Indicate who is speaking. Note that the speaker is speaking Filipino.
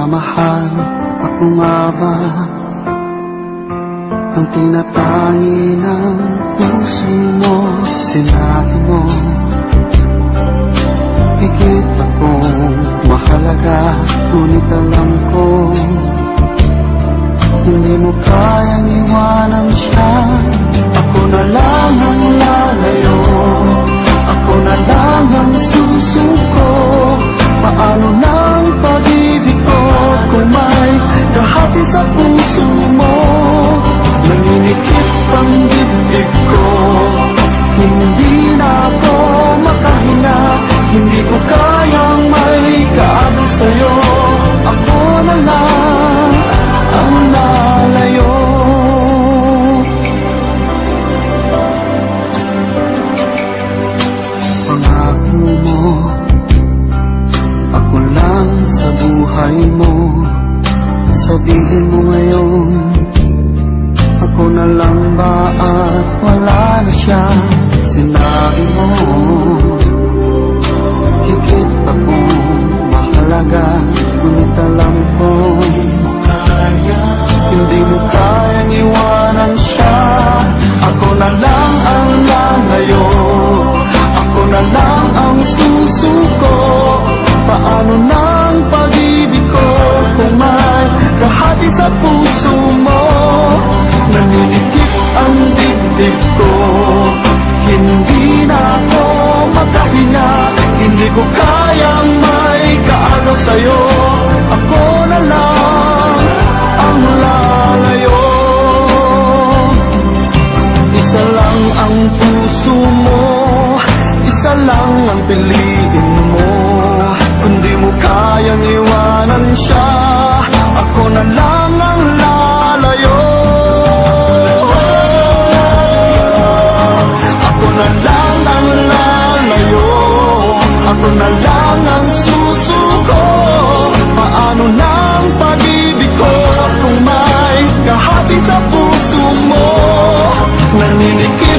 Speaker 1: Minamahal. Ako nga Ang tinatangi ng puso mo? Sinabi mo Higit akong mahalaga Ngunit alam ko Hindi mo kayang iwanan siya. Ako na lang ang lalayo Ako na lang ang susuko. Paano ng pag-ibig kung may kahati sa puso mo. Nanginikip ang dibdib ko. Hindi na ako makahinga. Hindi ko kayang may kaano sa'yo. Ako na lang ang lalayo Pangako mo Ako lang sa buhay mo. Sabihin mo ngayon Ako na lang ba at wala na siya? Sinabi mo Higit akong mahalaga Ngunit alam ko Hindi mo kayang iwanan siya. Ako na lang ang lalayo Ako na lang ang susuko. Paano nang sa puso mo. Naninikip ang dibdib ko. Hindi na ako makahinga. Hindi ko kayang may kaano sa'yo. Ako na lang ang lalayo. Isa lang ang puso mo. Isa lang ang piliin mo. Kung di mo kayang iwanan siya na lang ang susuko. Paano ng pag-ibig ko Kung may kahati sa puso mo? Naninikip